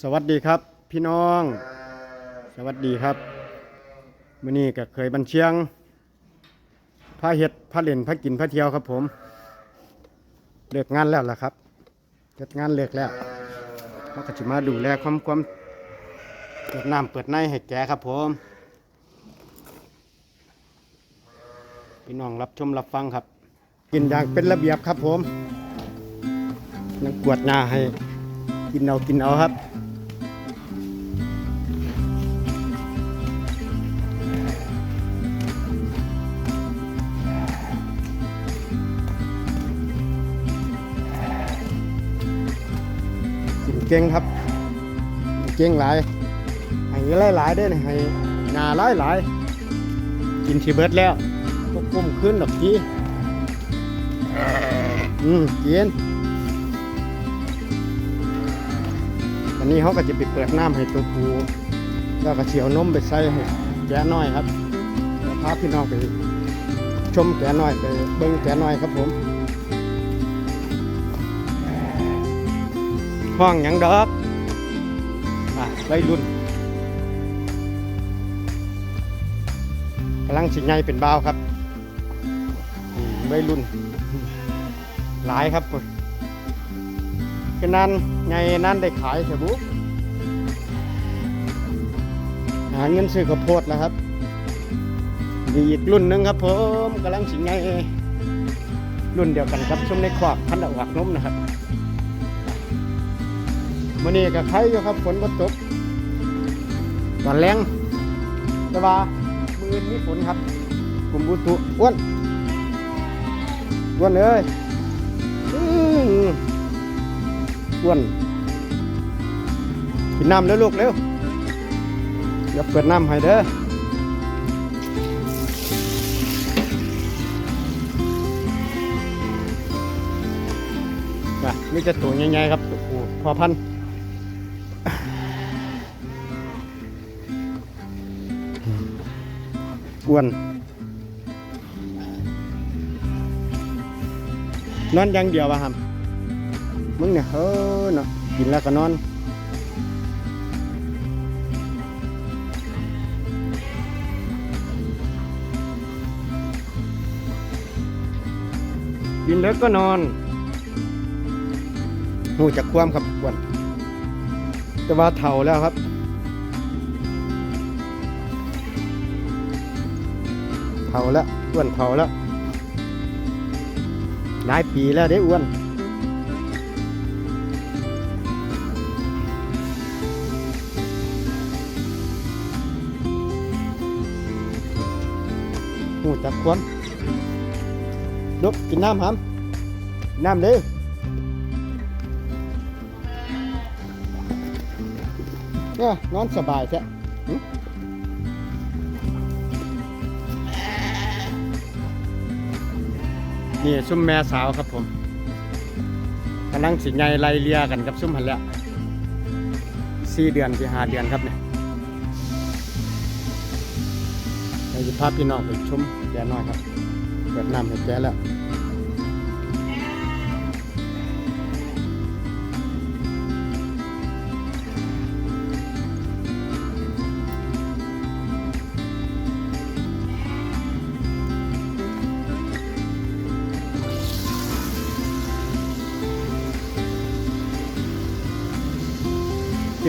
สวัสดีครับ พี่น้อง สวัสดีครับมื้อนี้ก็เคยบันเชียงพาเฮ็ดพาเล่นพากินพาเที่ยวครับผม เลิกงานแล้วล่ะครับเลิกงานเลิกแล้วเราก็จะมาดูแลความความเปิดน้ำเปิดในให้แกครับผมพี่น้องรับชมรับฟังครับ กินอย่างเป็นระเบียบครับผมนังกวดหน้าให้ กินเอากินเอาครับ เก่งครับ เก่งหลายให้หลายหลายๆได้อนี่ให้หนาหลายหลายกินทีเบิร์ดแล้วก็กุ้มขึ้นดอกทีอืมกินอันนี้เขาก็จะไปเปิดน้ำให้ตัวผูแล้วก็เฉียวนมไปใส่ให้แกน้อยครับพาพี่น้องไปชมแกน้อยไปเบิ้งแกน้อยครับผม ห้องยังดอกอะไว้รุ่นกำลังสิไงเป็นบ่าวครับไว้รุ่น หลายครับพุ่นคือนั้นไงนั้นได้ขายเถอะบุ๊หาเงินซื้อข้าวโพดแล้วครับมีอีกรุ่นหนึ่งครับผมกำลังสิไงรุ่นเดียวกันครับช่วงในขวากพันดอกหวักนมนะครับ มื่อนี้ก็ใครอยู่ครับฝนก็ตกตอนแรงแต่ว่ามืออนมีฝนครับกลุ่มบุตุอ้วนอ้วนเอ้ยอื้ออ้วนกินน้ำเร็วลูกเร็วอย่าเปิดน้ำให้เด้อน่ะนี่จะตัวใหญ่ๆครับตัวผู้พอพันธุ์ อ้วน นอนอย่างเดียววะครับ มึงเนี่ยเออเนาะกินแล้วก็นอนกินแล้วก็นอนหูจะความครับอ้วนแต่ว่าเท่าแล้วครับ ผาแล้วอ้วนเผาแล้วหลายปีแล้วได้อ้วนหูจักความลุกกินน้ำหามน้ำเลยเนี่ยนอนสบายแท้ นี่ซุ่มแม่สาวครับผมกำลังสิไงไล่เลียกันกับซุ่มหันแล้วสี่เดือนที่ห้าเดือนครับเนี่ยเราจะพาพี่น้องไปชมแกน้อยครับเปิดน้ำให้แกแล้ว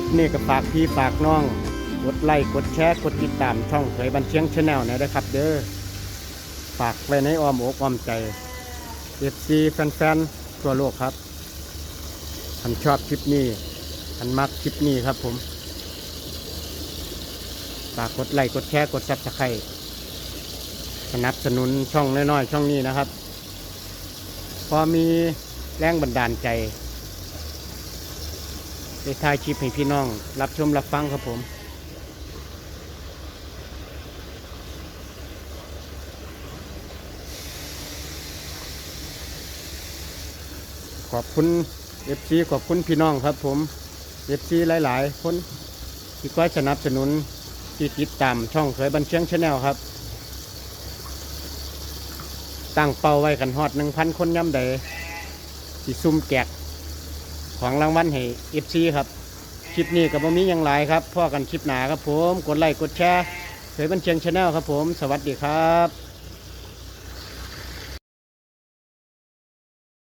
ปนี้ก็ฝากพี่ฝากน้อง กดไลค์กดแชร์กดติดตามช่องเผยบันเชียงชาแนลนะครับ เด้อฝากไว้ในอ้อมอกอ้อมใจเอฟซีแฟนๆทั่วโลกครับท่านชอบคลิปนี้ท่านมักคลิปนี้ครับผมฝากกดไลค์กดแชร์กดซับสไครต์สนับสนุนช่องน้อยๆ ช่องนี้นะครับ พอมีแรงบันดาลใจ ได้ถ่ายคลิปให้พี่น้อง รับชมรับฟังครับผมขอบคุณเอฟซีขอบคุณพี่น้องครับผมเอฟซีหลาย ๆ คนที่คอยสนับสนุนที่ติดตามช่องเคยบันเชียงชาแนลครับ ตั้งเป้าไว้กันฮอดหนึ่งพันคนย่ำใดที่ซุ่มแกก ของรางวัลให้เอฟซีครับคลิปนี้กับบ่มีอยังหลายครับพ่อกันคลิปหนาครับผม กดไลค์กดแชร์เคยบันเชียงชาแนลครับผม สวัสดีครับ